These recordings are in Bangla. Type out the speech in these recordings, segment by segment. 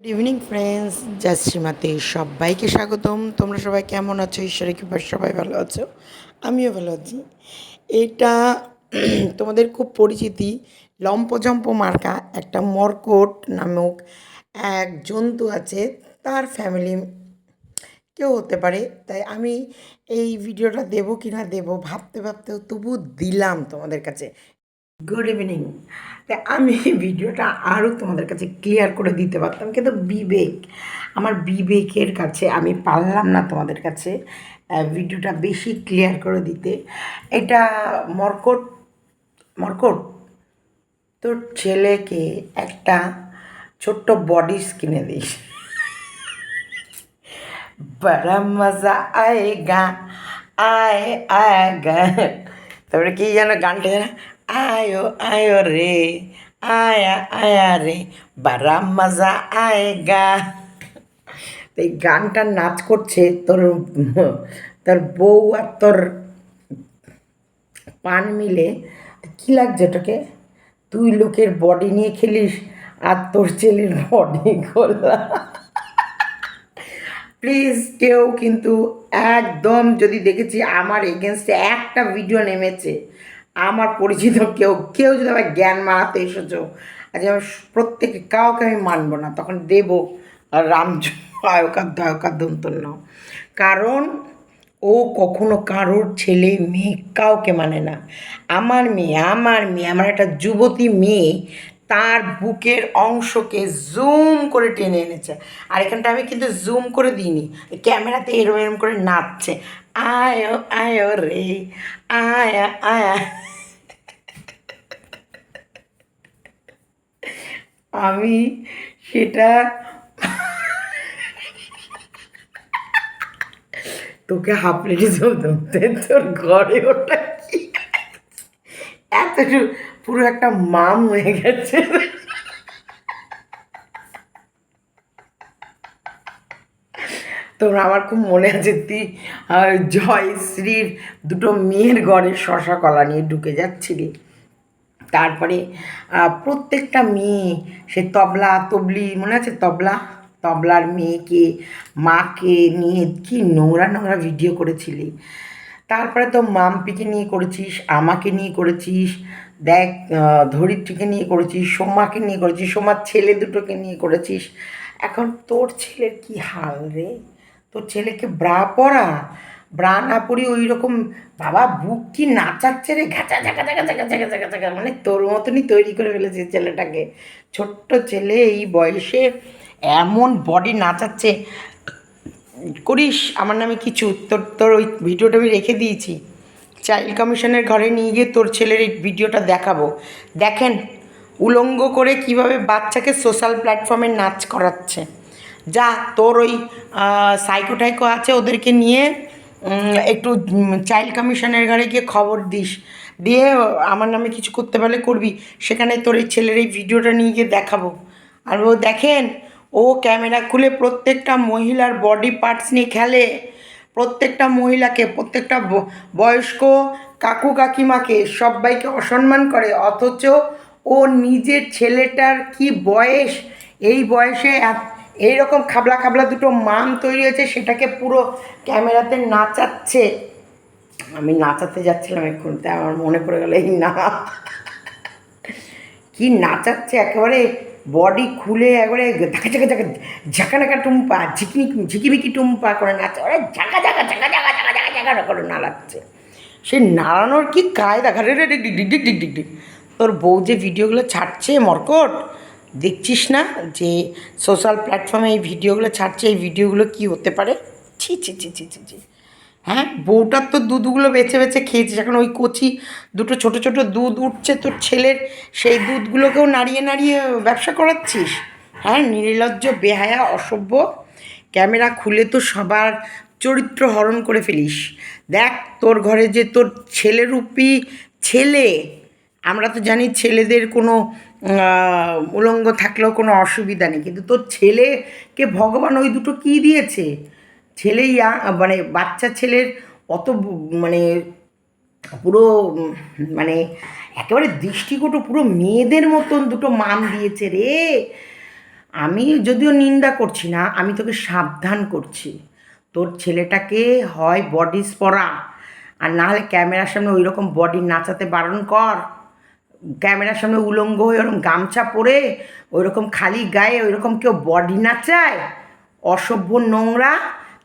গুড ইভিনিং ফ্রেন্ডস জয় শ্রীমাতে সবাইকে স্বাগতম। তোমরা সবাই কেমন আছো? ঈশ্বরের কৃপায় সবাই ভালো আছো। আমিও ভালো আছি। এটা তোমাদের খুব পরিচিতি, লম্পজম্প মার্কা একটা মর্কট নামক এক জন্তু আছে। তার ফ্যামিলি কেউ হতে পারে। তাই আমি এই ভিডিওটা দেবো কি না দেবো ভাবতে ভাবতেও তবু দিলাম তোমাদের কাছে। গুড ইভিনিং তা আমি এই ভিডিওটা আরও তোমাদের কাছে ক্লিয়ার করে দিতে পারতাম, কিন্তু বিবেক, আমার বিবেকের কাছে আমি পারলাম না তোমাদের কাছে ভিডিওটা বেশি ক্লিয়ার করে দিতে। এটা মর্কট মর্কট, তোর ছেলেকে একটা ছোট্ট বডিস কিনে দিস। বড় মজা আয়েগা আয় গা। তারপরে কি যেন গানটা যেন, আয়ো আয়ো রে। আয়া আয়া রে বারা মজা আয়েগা তো এই গানটার নাচ করছে তোর তোর বউ আর তোর পান মিলে। কি লাগছে ওটাকে তুই লোকের বডি নিয়ে খেলিস আর তোর ছেলের বডি খোলা প্লিজ কেউ কিন্তু একদম যদি দেখেছি আমার এগেনস্টে একটা ভিডিও নেমেছে। আমার পরিচিত কেউ কেউ যদি আমার জ্ঞান মারাতে এসেছ, আজ আমি প্রত্যেকে কাউকে আমি মানবো না, তখন দেব আর রামজ আয়কার দয়কার দন্তন্য কারণ ও কখনো কারোর ছেলে, মেয়ে কাউকে মানে না। আমার মেয়ে আমার মেয়ে, আমার একটা যুবতী মেয়ে তার বুকের অংশকে জুম করে টেনে এনেছে। আর এখানটা আমি কিন্তু জুম করে দিইনি। ক্যামেরাতে এরম এরম করে নাচছে। আয়ো, আয় রে, আয়া আয়া। আমি সেটা তোকে হাফ প্লেটে জল তোর ঘরে ওটা কি? এতটুকু পুরো একটা মাম হয়ে গেছে। তোমরা আমার খুব মনে আছে তুই জয়শ্রীর দুটো মেয়ের ঘরে শশা কলা নিয়ে ঢুকে যাচ্ছিলি। তারপরে প্রত্যেকটা মেয়ে, সে তবলা, তবলি, মনে আছে তবলা? তবলার মেয়েকে, মাকে নিয়ে কি নোংরা নোংরা ভিডিও করেছিলি। তারপরে তো মাম্পিকে নিয়ে করেছিস, আমাকে নিয়ে করেছিস দেখ ধরিত্রীকে নিয়ে করেছিস, সোমাকে নিয়ে করেছিস, সোমার ছেলে দুটোকে নিয়ে করেছিস। এখন তোর ছেলের কি হাল রে? তোর ছেলেকে ব্রা পরা ব্রা না পরি ওই রকম বাবা বুক কি নাচাচ্ছে রে? ঘাচা, ঝাঁকা ঝাঁকা ঝাঁকা ঝাঁকা ঝাঁকা ঝাঁকা। মানে তোর মতনই তৈরি করে ফেলেছে ছেলেটাকে। ছোট্ট ছেলে এই বয়সে এমন বডি নাচাচ্ছে। করিস, আমার নামে কিছু? তোর তোর ওই ভিডিওটা আমি রেখে দিয়েছি। চাইল্ড কমিশনের ঘরে নিয়ে গিয়ে তোর ছেলের এই ভিডিওটা দেখাবো। দেখেন, উলঙ্গ করে কীভাবে বাচ্চাকে সোশ্যাল প্ল্যাটফর্মে নাচ করাচ্ছে। যা, তোর ওই সাইকো টাইকো আছে, ওদেরকে নিয়ে একটু চাইল্ড কমিশনের ঘরে গিয়ে খবর দিস। দিয়ে, আমার নামে কিছু করতে পারলে করবি। সেখানে তোর এই ছেলের এই ভিডিওটা নিয়ে গিয়ে দেখাবো। আর ও দেখেন, ও ক্যামেরা খুলে প্রত্যেকটা মহিলার বডি পার্টস নিয়ে খেলে। প্রত্যেকটা মহিলাকে, প্রত্যেকটা বয়স্ক কাকু কাকিমাকে সবাইকে অসম্মান করে, অথচ ও নিজের ছেলেটার কি বয়স? এই বয়সে এই রকম খাবলা খাবলা দুটো মান তৈরি হয়েছে, সেটাকে পুরো ক্যামেরাতে নাচাচ্ছে। আমি নাচাতে যাচ্ছিলাম এক্ষুনি তাই আমার মনে পড়ে গেল এই না কি নাচাচ্ছে একেবারে বডি খুলে একবারে ঝাঁকা ঝাঁকা ঝাঁকা ঝাঁকা টুম্পা ঝিকনি ঝিকিমিকি টুম্পা করে নাচছে। ওরা ঝাঁকা ঝাঁকা ঝাঁকা ঝাঁকা ঝাঁকা ঝাঁকা ঝাঁকা করে নাড়াচ্ছে সে নাড়ানোর কি কায়দা? ঘাটে রে ডিক ডিক ডিক ডিক ডিক ডিক তোর বউ যে ভিডিওগুলো ছাড়ছে, মরকট, দেখছিস না যে সোশ্যাল প্ল্যাটফর্মে এই ভিডিওগুলো ছাড়ছে, এই ভিডিওগুলো কি হতে পারে? ছি ছি ছি ছি ছি ছি। হ্যাঁ বউটার তো দুধগুলো বেছে বেছে খেয়েছিস। এখন ওই কচি দুটো ছোট ছোট দুধ উঠছে তোর ছেলের, সেই দুধগুলোকেও নাড়িয়ে নাড়িয়ে ব্যবসা করাচ্ছিস। হ্যাঁ নির্লজ্জ, বেহায়া, অসভ্য, ক্যামেরা খুলে তো সবার চরিত্র হরণ করে ফেলিস। দেখ, তোর ঘরে যে তোর ছেলেরূপী ছেলে, আমরা তো জানি ছেলেদের কোনো উলঙ্গ থাকলেও কোনো অসুবিধা নেই। কিন্তু তোর ছেলেকে ভগবান ওই দুটো কী দিয়েছে? ছেলে ইয়া মানে বাচ্চা ছেলের অত মানে পুরো মানে একেবারে দৃষ্টিকটু পুরো মেয়েদের মতন দুটো মান দিয়েছে রে। আমি যদিও নিন্দা করছি না, আমি তোকে সাবধান করছি। তোর ছেলেটাকে হয় বডিস পরা আর না হলে ক্যামেরার সামনে ওই রকম বডি নাচাতে বারণ কর। ক্যামেরার সামনে উলঙ্গ হয়ে ওরকম গামছা পরে ওই রকম খালি গায়ে ওই রকম কেউ বডি নাচায়? অসভ্য নোংরা।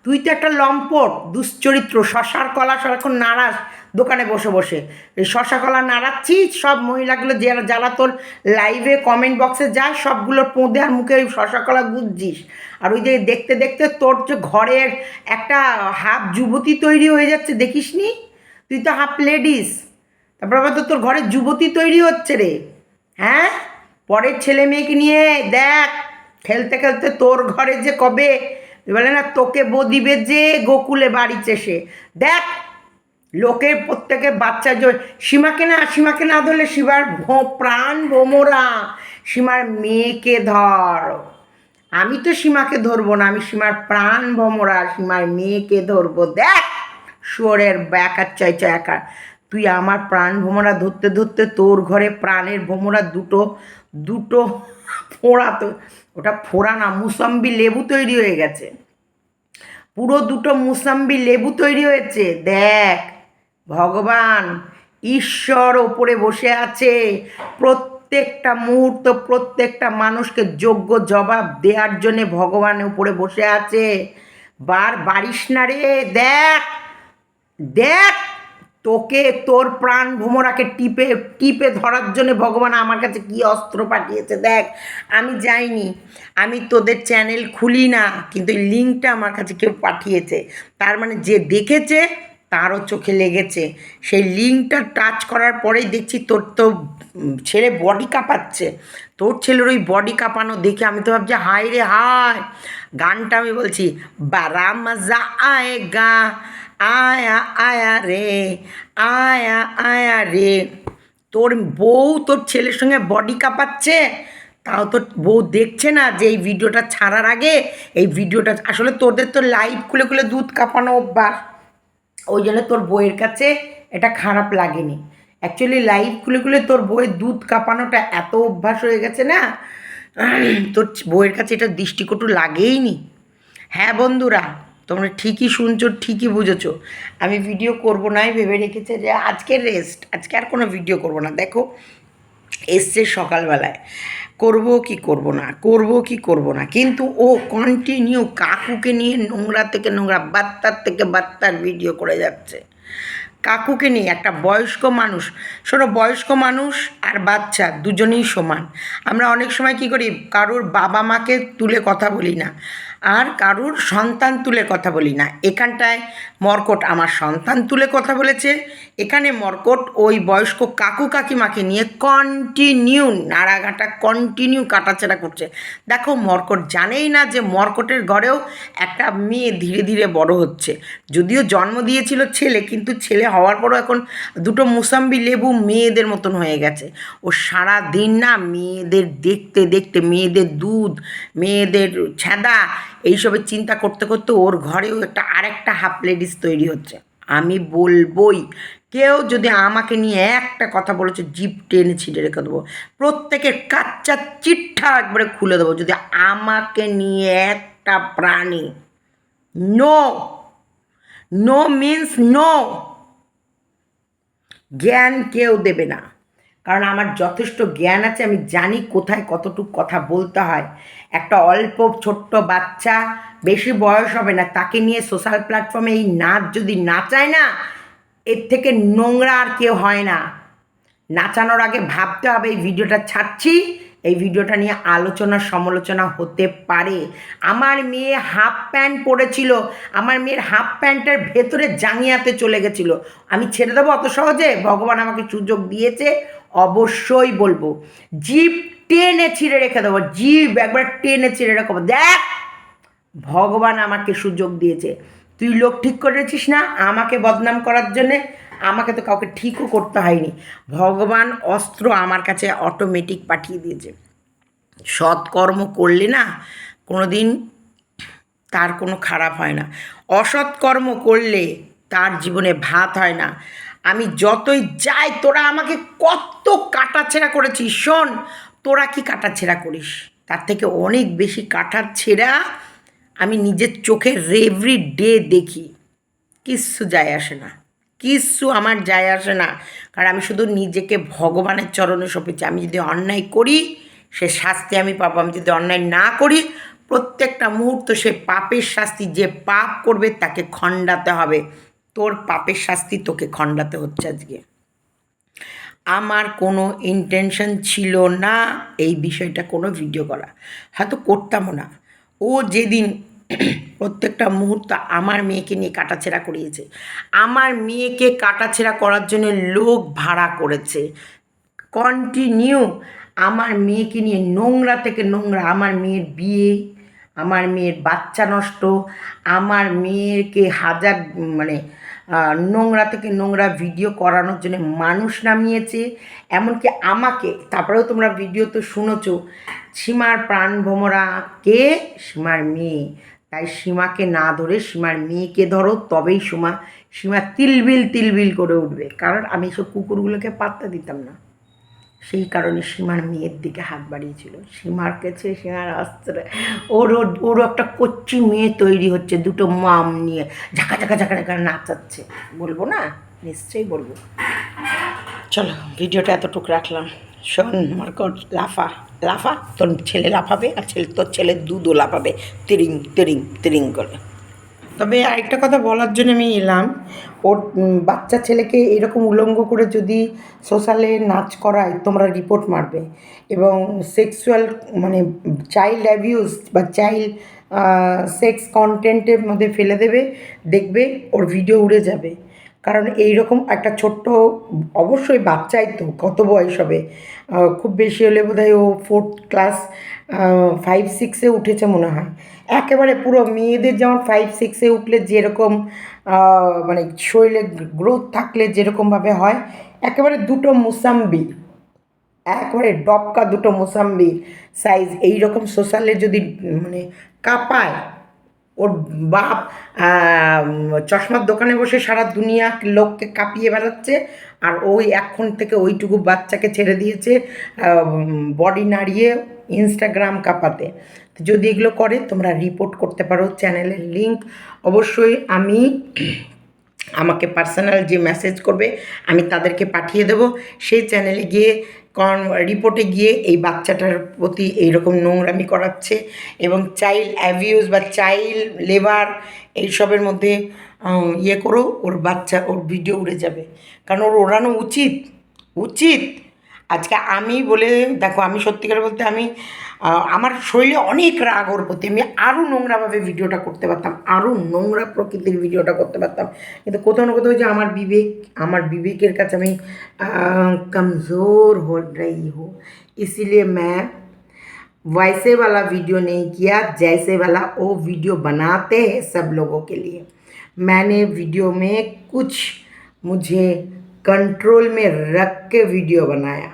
তুই তো একটা লম্পট, দুশ্চরিত্র, শশার কলা, সারাক্ষণ নাড়াস দোকানে বসে বসে। এই শশা কলা নাড়াচ্ছিস, সব মহিলাগুলো যারা যারা তোর লাইভে কমেন্ট বক্সে যায় সবগুলোর পোঁদে আর মুখে ওই শশা কলা গুজছিস। আর ওই যে দেখতে দেখতে তোর যে ঘরের একটা হাফ যুবতী তৈরি হয়ে যাচ্ছে দেখিস নি তুই তো হাফ লেডিস তারপর আবার তো তোর ঘরে যুবতী তৈরি হচ্ছে রে। হ্যাঁ? পরের ছেলে মেয়েকে নিয়ে, দেখ, খেলতে খেলতে তোর ঘরে যে কবে বলে না তোকে বো দিবে যে গোকুলে বাড়িতে সে। দেখ, লোকের প্রত্যেকের বাচ্চা যে সীমাকে না সীমাকে না ধরলে ভো- প্রাণ ভোমরা। সীমার মেয়েকে ধর। আমি তো সীমাকে ধরবো না, আমি সীমার প্রাণ ভোমরা, সীমার মেয়েকে ধরবো। দেখ, শুয়োরের ব্যাকার চাই চায়াকার তুই আমার প্রাণ ভোমরা ধরতে ধরতে তোর ঘরে প্রাণের ভোমরা দুটো দুটো ফোড়া তো ওটা ফোড়া না মুসাম্বি লেবু তৈরি হয়ে গেছে। পুরো দুটো মুসাম্বি লেবু তৈরি হয়েছে। দেখ, ভগবান, ঈশ্বর ওপরে বসে আছে। প্রত্যেকটা মুহূর্ত, প্রত্যেকটা মানুষকে যোগ্য জবাব দেওয়ার জন্যে ভগবান উপরে বসে আছে। বার বারিস না রে, দেখ দেখ। তোকে তোর প্রাণ ভোমরাকে টিপে টিপে ধরার জন্য ভগবান আমার কাছে কি অস্ত্র পাঠিয়েছে দেখ, আমি যাইনি। আমি তোদের চ্যানেল খুলি না, কিন্তু এই লিঙ্কটা আমার কাছে কেউ পাঠিয়েছে। তার মানে যে দেখেছে, তারও চোখে লেগেছে। সেই লিঙ্কটা টাচ করার পরেই দেখছি তোর তো ছেলে বডি কাঁপাচ্ছে। তোর ছেলের ওই বডি কাঁপানো দেখে আমি তো ভাবছি, হায় রে হায়! গানটা আমি বলছি বারা মজা আয়েগা। আয়া আয়া রে, আয়া আয়া রে। তোর বউ তোর ছেলের সঙ্গে বডি কাঁপাচ্ছে? তাও তোর বউ দেখছে না যে এই ভিডিওটা ছাড়ার আগে? এই ভিডিওটা আসলে তোদের তো লাইভ খুলে খুলে দুধ কাঁপানো অভ্যাস। ওই জন্য তোর বইয়ের কাছে এটা খারাপ লাগেনি। অ্যাকচুয়ালি লাইভ খুলে খুলে তোর বইয়ের দুধ কাঁপানোটা এত অভ্যাস হয়ে গেছে না? তোর বইয়ের কাছে এটা দৃষ্টিকটু লাগেই নি। হ্যাঁ বন্ধুরা তোমরা ঠিকই শুনছো, ঠিকই বুঝেছ। আমি ভিডিও করব নাই ভেবে রেখেছে যে আজকের রেস্ট আজকে আর কোনো ভিডিও করব না। দেখো, এসছে সকালবেলায়। করব কি করব না, করব কি করব না। কিন্তু ও কন্টিনিউ কাকুকে নিয়ে নোংরা থেকে নোংরা বাত্তার থেকে বাত্তার ভিডিও করে যাচ্ছে। কাকুকে নিয়ে একটা বয়স্ক মানুষ, শোনো, বয়স্ক মানুষ আর বাচ্চা দুজনেই সমান। আমরা অনেক সময় কি করি, কারোর বাবা মাকে তুলে কথা বলি না। আর কারুর সন্তান তুলে কথা বলি না। এখানটায় মর্কট আমার সন্তান তুলে কথা বলেছে। এখানে মর্কট ওই বয়স্ক কাকু কাকিমাকে নিয়ে কন্টিনিউ নাড়াঘাটা কন্টিনিউ কাটাছেড়া করছে। দেখো, মর্কট জানেই না যে মর্কটের ঘরেও একটা মেয়ে ধীরে ধীরে বড় হচ্ছে। যদিও জন্ম দিয়েছিল ছেলে, কিন্তু ছেলে হওয়ার পরও এখন দুটো মুসাম্বি লেবু মেয়েদের মতন হয়ে গেছে। ও সারা দিন না মেয়েদের দেখতে দেখতে মেয়েদের দুধ, মেয়েদের ছ্যাদা, এইসবের চিন্তা করতে করতে ওর ঘরেও একটা আরেকটা হাফ লেডিস তৈরি হচ্ছে। আমি বলবই। কেউ যদি আমাকে নিয়ে একটা কথা বলেছে, জিপ টেনে ছিঁড়ে রেখে দেবো। প্রত্যেকের কাচ্চা চিঠা একবারে খুলে দেবো, যদি আমাকে নিয়ে একটা প্রাণী। নো নো মিন্স নো জ্ঞান কেউ দেবে না। কারণ আমার যথেষ্ট জ্ঞান আছে, আমি জানি কোথায় কতটুকু কথা বলতে হয়। একটা অল্প ছোট্ট বাচ্চা, বেশি বয়স হবে না, তাকে নিয়ে সোশ্যাল প্ল্যাটফর্মে এই নাচ যদি নাচায় না, এর থেকে নোংরা আর কেউ হয় না। নাচানোর আগে ভাবতে হবে, এই ভিডিওটা ছাড়ছি এই ভিডিওটা নিয়ে আলোচনা সমালোচনা হতে পারে। আমার মেয়ে হাফ প্যান্ট পরেছিল, আমার মেয়ের হাফ প্যান্টের ভেতরে জাঙ্গিয়াতে চলে গেছিল। আমি ছেড়ে দেবো অত সহজে? ভগবান আমাকে সুযোগ দিয়েছে, অবশ্যই বলব। জিপ টেনে ছিঁড়ে রেখে দেবো, জিপ একবার টেনে ছিঁড়ে রেখে দেবো। দেখ, ভগবান আমাকে সুযোগ দিয়েছে। তুই লোক ঠিক করেছিস না আমাকে বদনাম করার জন্যে? আমাকে তো কাউকে ঠিকও করতে হয়নি। ভগবান অস্ত্র আমার কাছে অটোমেটিক পাঠিয়ে দিয়েছে। সৎকর্ম করলে না কোনো দিন তার কোনো খারাপ হয় না। অসৎকর্ম করলে তার জীবনে ভাত হয় না। আমি যতই যাই, তোরা আমাকে কত কাটাছেড়া করেছিস, শোন, তোরা কি কাটাছেড়া করিস? তার থেকে অনেক বেশি কাটার ছেঁড়া আমি নিজের চোখে এভরি ডে দেখি। কিচ্ছু যায় আসে না। কিচ্ছু আমার যায় আসে না। কারণ আমি শুধু নিজেকে ভগবানের চরণে সঁপেছি আমি যদি অন্যায় করি, সে শাস্তি আমি পাবো। আমি যদি অন্যায় না করি, প্রত্যেকটা মুহূর্ত সে পাপের শাস্তি যে পাপ করবে, তাকে খণ্ডাতে হবে। তোর পাপের শাস্তি তোকে খণ্ডাতে হচ্ছে আজকে। আমার কোনো ইন্টেনশন ছিল না এই বিষয়টা কোনো ভিডিও করা। হয়তো করতামও না। ও যেদিন প্রত্যেকটা মুহূর্ত আমার মেয়েকে নিয়ে কাটাছেড়া করিয়েছে। আমার মেয়েকে কাটাছেড়া করার জন্য লোক ভাড়া করেছে। কন্টিনিউ আমার মেয়েকে নিয়ে নোংরা থেকে নোংরা আমার মেয়ের বিয়ে, আমার মেয়ের বাচ্চা নষ্ট, আমার মেয়েকে হাজার মানে নোংরা থেকে নোংরা ভিডিও করানোর জন্য মানুষ নামিয়েছে। এমনকি আমাকে, তারপরেও তোমরা ভিডিও তো শুনেছো, সীমার প্রাণ ভোমরা কে? সীমার মেয়ে। তাই সীমাকে না ধরে সীমার মেয়েকে ধরো, তবেই সীমা সীমা তিলবিল তিলবিল করে উঠবে। কারণ আমি সব কুকুরগুলোকে পাত্তা দিতাম না। সেই কারণে সীমার মেয়ের দিকে হাত বাড়িয়েছিল। সীমার কাছে সীমার অস্ত্রে, ওর ওর- একটা কচ্চি মেয়ে তৈরি হচ্ছে, দুটো মাম নিয়ে, ঝাঁকা ঝাঁকা ঝাঁকা ঝাঁকা নাচাচ্ছে। বলব না? নিশ্চয়ই বলব। চলো, ভিডিওটা এতটুকু রাখলাম। শোন, মার্কট, লাফা। লাফা, তোর ছেলে লাফাবে আর ছেলে, তোর ছেলের দুধও লাফাবে। তিরিং তিরিং তিরিং করে। তবে আরেকটা কথা বলার জন্য আমি এলাম। ওর বাচ্চা ছেলেকে এরকম উলঙ্গ করে যদি সোশ্যালে নাচ করায়, তোমরা রিপোর্ট মারবে। এবং সেক্সুয়াল মানে চাইল্ড অ্যাবিউজ বা চাইল্ড সেক্স কন্টেন্টের মধ্যে ফেলে দেবে, দেখবে ওর ভিডিও উড়ে যাবে। কারণ এই রকম একটা ছোট্ট, অবশ্যই বাচ্চাই তো, কত বয়স হবে? খুব বেশি হলে বোধহয় ও ফোর্থ ক্লাস ফাইভ সিক্সে উঠেছে মনে হয়। একেবারে পুরো মেয়েদের যেমন ফাইভ সিক্সে উঠলে যেরকম মানে শরীরে গ্রোথ থাকলে যেরকমভাবে হয়, একেবারে দুটো মুসাম্বি, একবারে ডবকা দুটো মোসাম্বি সাইজ এই রকম সোশ্যালে যদি মানে কাঁপায় ওর বাপ চশমার দোকানে বসে সারা দুনিয়া লোককে কাঁপিয়ে বেড়াচ্ছে আর ওই এখন থেকে ওইটুকু বাচ্চাকে ছেড়ে দিয়েছে বডি নাড়িয়ে ইনস্টাগ্রাম কাঁপাতে। যদি এগুলো করে, তোমরা রিপোর্ট করতে পারো চ্যানেলের লিংক অবশ্যই আমি আমাকে পার্সোনাল যে মেসেজ করবে, আমি তাদেরকে পাঠিয়ে দেব। সেই চ্যানেলে গিয়ে রিপোর্টে গিয়ে এই বাচ্চাটার প্রতি এইরকম নোংরামি করাচ্ছে এবং চাইল্ড অ্যাভিউজ বা চাইল্ড লেবার এইসবের মধ্যে ইয়ে করো ওর বাচ্চা, ওর ভিডিও উড়ে যাবে। কারণ ওর ওড়ানো উচিত উচিত। আজকে আমি বলে, দেখো আমি সত্যিকার বলতে আমি আমার শরীরে অনেক রাগ ওর প্রতি আমি আরও নোংরাভাবে ভিডিওটা করতে পারতাম আরও নোংরা প্রকৃতির ভিডিওটা করতে পারতাম কিন্তু কোথাও না কোথাও যে আমার বিবেক আমার বিবেকের কাছে আমি আহ, কমজোর हो रही हूँ इसीलिए मैं वैसे वाला वीडियो नहीं किया जैसे वाला वो वीडियो बनाते हैं सब लोगों के लिए मैंने वीडियो में कुछ मुझे कंट्रोल में रख के वीडियो बनाया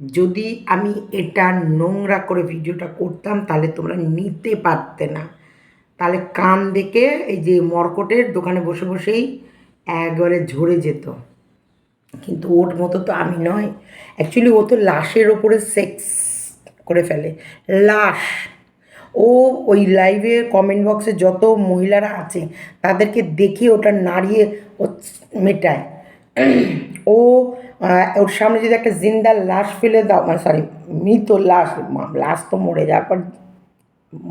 যদি আমি এটা নোংরা করে ভিডিওটা করতাম, তাহলে তোমরা নিতে পারতে না। তাহলে কান দেখে এই যে মর্কটের দোকানে বসে বসেই একবারে ঝরে যেত। কিন্তু ওর মতো তো আমি নয়। অ্যাকচুয়ালি ও তো লাশের ওপরে সেক্স করে ফেলে। লাশ। ও ওই লাইভে কমেন্ট বক্সে যত মহিলারা আছে, তাদেরকে দেখে ওটা নাড়িয়ে ও মেটায়। ও ওর সামনে যদি একটা জিন্দার লাশ ফেলে দাও মানে সরি মৃত লাশ লাশ তো মরে যাওয়ার পর,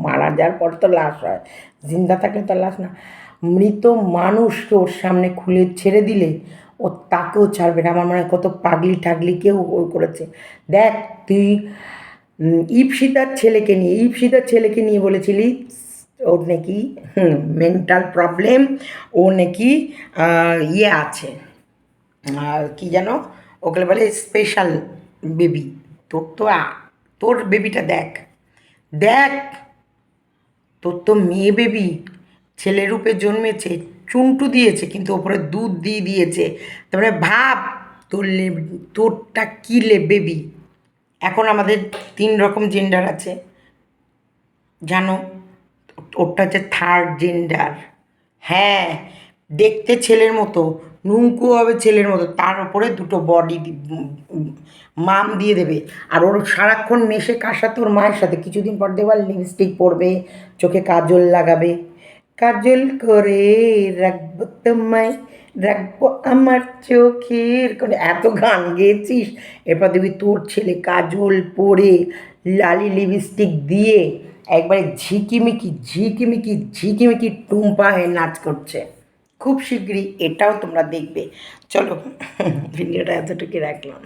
মারা যাওয়ার পর তো লাশ হয়। জিন্দা থাকলে তো লাশ না। মৃত মানুষকে ওর সামনে খুলে ছেড়ে দিলে, ও তাকেও ছাড়বে না। আমার মনে হয় কত পাগলি টাগলিকেও ও করেছে। দেখ, তুই ইপসিতার ছেলেকে নিয়ে, ইপসিতার ছেলেকে নিয়ে বলেছিলি, ওর নাকি মেন্টাল প্রবলেম ও নাকি ইয়ে আছে। কি যেন ওগুলো বলে স্পেশাল বেবি তোর তো তোর বেবিটা দেখ। দেখ, তোর তো মেয়ে বেবি ছেলে রূপে জন্মেছে, চুনটু দিয়েছে, কিন্তু ওপরে দুধ দিয়ে দিয়েছে। তারপরে ভাব, তোর তোরটা কী লে বেবি এখন আমাদের তিন রকম জেন্ডার আছে। জানো? ওরটা হচ্ছে থার্ড জেন্ডার হ্যাঁ দেখতে ছেলের মতো। নুঙ্কু হবে ছেলের মতো, তার উপরে দুটো বডি মাম দিয়ে দেবে। আর ওর সারাক্ষণ মেশে কাশা তোর মায়ের সাথে। কিছুদিন পর দেবার লিপস্টিক পরবে, চোখে কাজল লাগাবে। কাজল করে রাখব তোমায়, রাখব আমার চোখের কোণে। এত গান গেয়েছিস? এরপর দেখবি তোর ছেলে কাজল পরে লালি লিপস্টিক দিয়ে একবারে ঝিকিমিকি ঝিকিমিকি ঝিকিমিকি টুম্পা হয়ে নাচ করছে। খুব শীঘ্রই এটাও তোমরা দেখবে। চলো ভিডিওটা এতটুকু রাখলাম।